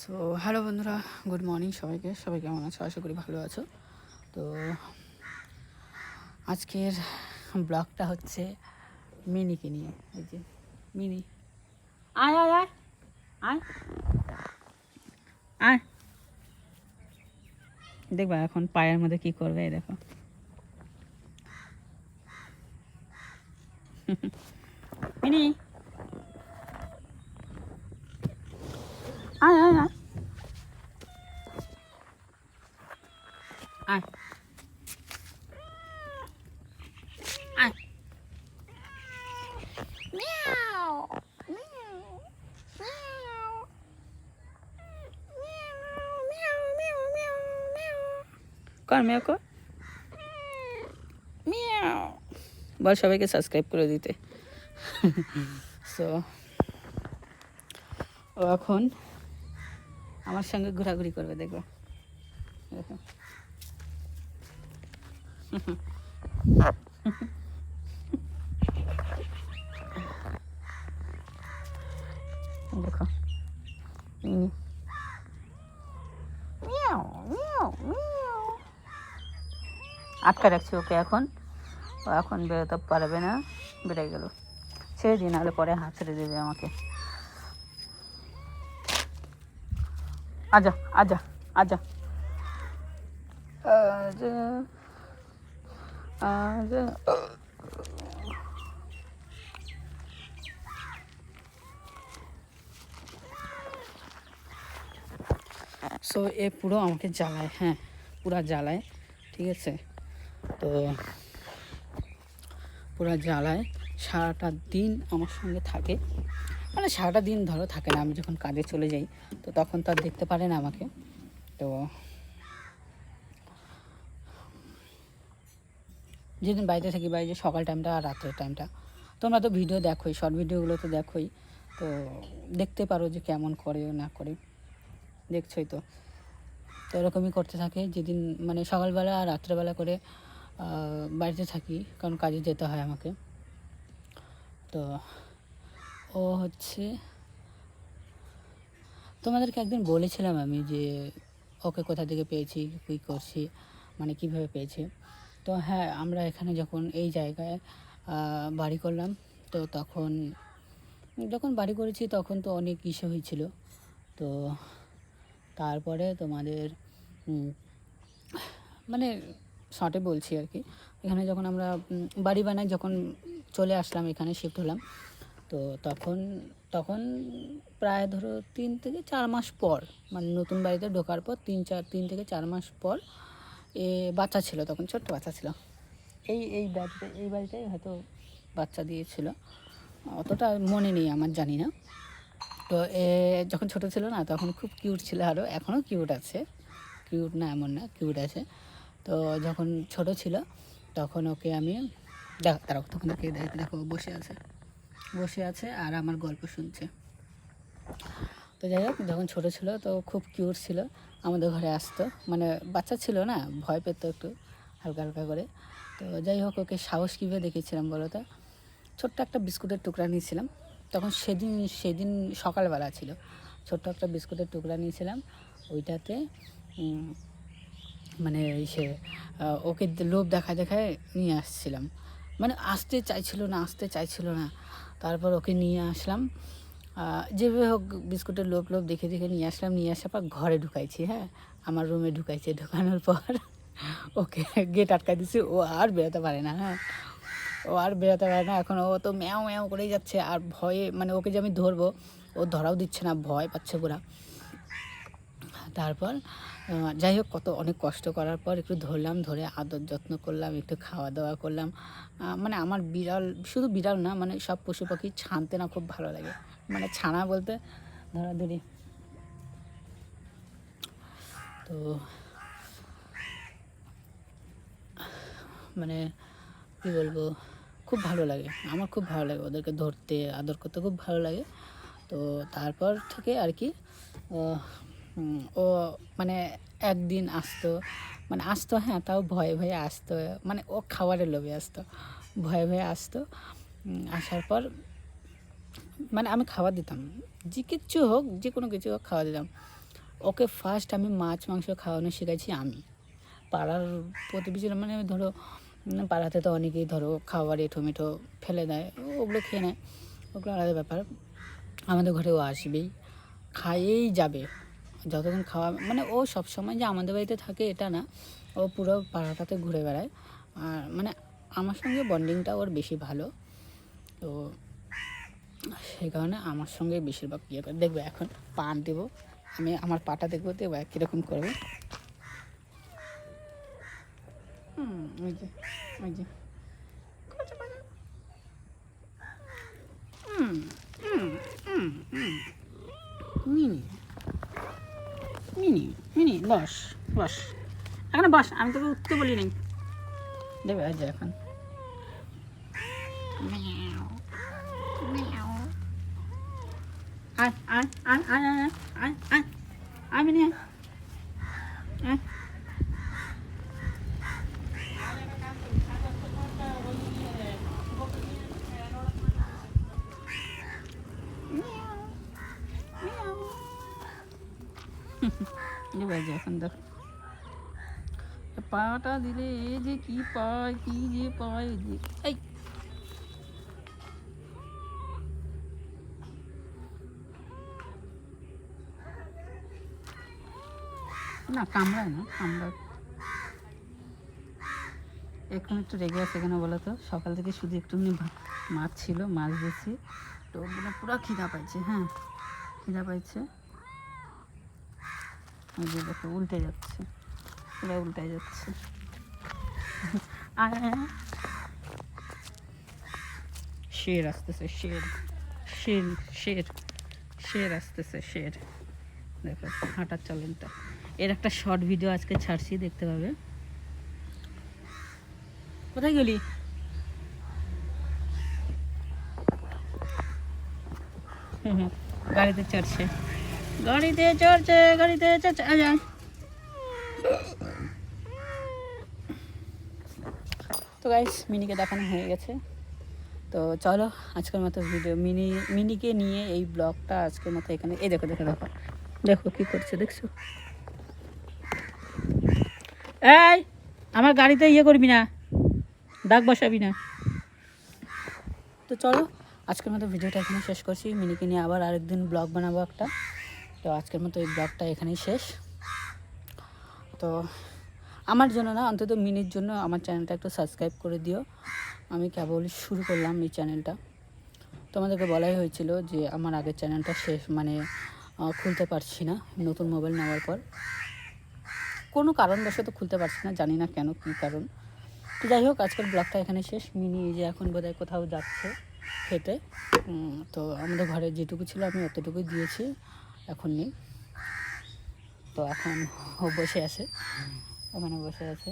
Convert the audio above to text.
So hello বন্ধুরা good morning সবাইকে। সবাই কেমন আছো? আশা করি ভালো আছো। তো, আজকের ব্লগটা হচ্ছে মিনিকে নিয়ে। এই যে, মিনি। আয়। আয়। আয়। দেখবা এখন পায়ের মধ্যে কি করবে, এই দেখো। মিনি। আয় আয় আয়। আয়. Meow, meow, meow, meow. কর। মেয়ে কর বল সবাইকে সাবস্ক্রাইব করে দিতে। সো ও এখন আমার সঙ্গে ঘোরাঘুরি করবে দেখো। দেখো. আটকা রাখছি ওকে এখন। ও এখন বেরোতে পারবে না, বেড়ে গেল। ছেড়ে দিন, নাহলে পরে হাত ছেড়ে দেবে আমাকে। আজা আজা আজা। সো এ পুরো আমাকে জ্বালায় হ্যাঁ পুরা জ্বালায়, ঠিক আছে? তো পুরা জ্বালায়, সারাটা দিন আমার সঙ্গে থাকে। মানে সারাটা দিন ধরো থাকে না, আমি যখন কাজে চলে যাই, তো তখন তো আর দেখতে পারে না আমাকে। তো যেদিন বাড়িতে থাকি বাড়িতে সকাল টাইমটা আর রাত্রের টাইমটা তোমরা তো ভিডিও দেখোই শর্ট ভিডিওগুলো তো দেখোই। তো দেখতে পারো যে কেমন করে না করে, দেখছোই তো। তো এরকমই করতে থাকে, যেদিন মানে সকালবেলা আর রাত্রেবেলা করে বাড়িতে থাকি, কারণ কাজে যেতে হয় আমাকে। তো ও হচ্ছে, তোমাদেরকে একদিন বলেছিলাম আমি যে ওকে কোথা থেকে পেয়েছি, কী করছি মানে কীভাবে পেয়েছি। তো হ্যাঁ আমরা এখানে যখন এই জায়গায় বাড়ি করলাম, তো তখন, যখন বাড়ি করেছি তখন তো অনেক ইসে হয়েছিল। তো তারপরে তোমাদের মানে শর্টে বলছি আর কি। এখানে যখন আমরা বাড়ি বানাই, যখন চলে আসলাম, এখানে শিফট হলাম তো তখন তখন প্রায় ধরো তিন থেকে চার মাস পর মানে নতুন বাড়িতে ঢোকার পর তিন চার, তিন থেকে চার মাস পর এ বাচ্চা ছিল, তখন ছোট্ট বাচ্চা ছিল। এই এই বাড়িতে, এই বাড়িটাই হয়তো বাচ্চা দিয়েছিল। অতটা মনে নেই আমার, জানি না। তো এ যখন ছোট ছিল না, তখন খুব কিউট ছিল আরও এখনও কিউট আছে। কিউট না এমন না কিউট আছে। তো যখন ছোট ছিল, তখন ওকে আমি, দেখ তারা তখন ওকে দেখ, বসে আছে। বসে আছে আর আমার গল্প শুনছে। তো যাই হোক, যখন ছোটো ছিল তো খুব কিউট ছিল। আমাদের ঘরে আসতো। মানে বাচ্চা ছিল না, ভয় পেত একটু হালকা হালকা করে। তো যাই হোক, ওকে সাহস কীভাবে দেখেছিলাম বলো তো? ছোট্ট একটা বিস্কুটের টুকরা নিয়েছিলাম। তখন সেদিন সেদিন সকালবেলা ছিল। ছোট্ট একটা বিস্কুটের টুকরা নিয়েছিলাম। ওইটাতে মানে সে ওকে লোভ দেখা দেখায় নিয়ে আসছিলাম। মানে আসতে চাইছিল না, আসতে চাইছিল না। তারপর ওকে নিয়ে আসলাম। যেভাবে হোক বিস্কুটের লোভ লোভ দেখে দেখে নিয়ে আসলাম। নিয়ে আসার পর ঘরে ঢুকাইছি হ্যাঁ? আমার রুমে ঢুকাইছে। ঢুকানোর পর ওকে গেট আটকাই দিছি। ও আর বেরোতে পারে না হ্যাঁ? ও আর বেরোতে পারে না। এখন ও তো ম্যাও ম্যাও করেই যাচ্ছে। আর ভয়ে মানে ওকে যে আমি ধরবো, ও ধরাও দিচ্ছে না। ভয় পাচ্ছে পুরা। তারপর যাই হোক কত অনেক কষ্ট করার পর একটু ধরলাম, ধরে আদর যত্ন করলাম, একটু খাওয়া দাওয়া করলাম মানে আমার বিড়াল, শুধু বিড়াল না মানে সব পশু পাখি ছানতে না খুব ভালো লাগে। মানে ছানা বলতে ধরাধরি তো মানে কী বলব, খুব ভালো লাগে। আমার খুব ভালো লাগে ওদেরকে ধরতে, আদর করতে খুব ভালো লাগে। তো তারপর থেকে আর কি ও, মানে একদিন আসতো মানে আসতো হ্যাঁ তাও ভয়ে ভয়ে আসতো মানে ও খাবারের লোভে আসতো ভয়ে ভয়ে আসতো আসার পর মানে আমি খাবার দিতাম যে কিচ্ছু হোক যে কোনো কিছু হোক খাওয়া দিতাম। ওকে ফার্স্ট আমি মাছ মাংস খাওয়ানো শিখেছি আমি। পাড়ার প্রতিবেশীরা মানে ধরো পাড়াতে তো অনেকেই ধরো খাবারে টমেটো ফেলে দেয় ওগুলো খেয়ে নেয় ওগুলো আলাদা ব্যাপার। আমাদের ঘরে ও আসবেই খাইয়েই যাবে। যতক্ষণ খাওয়া মানে ও সব সময় যে আমাদের বাড়িতে থাকে এটা না ও পুরো পাড়াটাতে ঘুরে বেড়ায়। আর মানে আমার সঙ্গে বন্ডিংটা ওর বেশি ভালো। তো সেই কারণে আমার সঙ্গে বেশিরভাগ ইয়ে করে। দেখবে এখন পান দেবো আমি আমার পাটা দেখব দেখব কীরকম করবে। হুম ওই যে ওই যে। হুম, হুম, হুম, হুম। Mini mini boss boss. এখন বস আমি তোকে উঠতে বলি নাই। দেবে আজ এখন. আয় আয় আয় আয় আয় আয় আয় আয় আয় আয়। পাটা দিলে এ যে কি পায়, কি যে পায় যে না, কামড়ায় না, কামড়ায়। এখন একটু রেগে আছে কেন বলো তো? সকাল থেকে শুধু একটুখানি ভা- মাছ ছিল, মাছ দিয়েছি। তো জন্য পুরো খিদা পাইছে হ্যাঁ। খিদা পাইছে। ওই যে দেখো, উল্টে যাচ্ছে। পুরো উল্টে যাচ্ছে। আয়। শের আসতেছে, শের। শের শের শের আসতেছে, শের। দেখো, হাঁটার চলনটা এর একটা শর্ট ভিডিও আজকে ছাড়ছি, দেখতে পাবে। কোথায় গেলি? গাড়িতে চড়ছে। গাড়িতে চড়ছে গাড়িতে চড়ছে আয়। তো গাইস মিনিকে দেখানো হয়ে গেছে। তো চলো, আজকের মতো ভিডিও মিনি, মিনিকে নিয়ে এই ব্লগটা আজকের মতো এখানে এই দেখো দেখো দেখো। দেখো কি করছে, দেখছ? এই, আমার গাড়িতে ইয়ে করবি না। দাগ বসাবি না। তো চলো, আজকের মতো ভিডিওটা এখানে শেষ করছি। মিনিকে নিয়ে আবার আরেকদিন ব্লগ বানাবো একটা। তো আজকের মতো এই ব্লগটা এখানেই শেষ। তো আমার জন্য না, অন্তত মিনির জন্য আমার চ্যানেলটা একটু সাবস্ক্রাইব করে দিও। আমি কেবল শুরু করলাম এই চ্যানেলটা। তোমাদেরকে বলাই হয়েছিল যে আমার আগের চ্যানেলটা শেষ মানে খুলতে পারছি না, নতুন মোবাইল নেওয়ার পর। কোনো কারণবশত খুলতে পারছি না, জানি না কেন, কী কারণ। তো যাই হোক, আজকের ব্লগটা এখানে শেষ। মিনি যে এখন বোধহয় কোথাও যাচ্ছে খেতে। তো আমাদের ঘরে যেটুকু ছিল আমি অতটুকুই দিয়েছি। এখন নেই। তো এখন বসে আছে। ওখানে বসে আছে।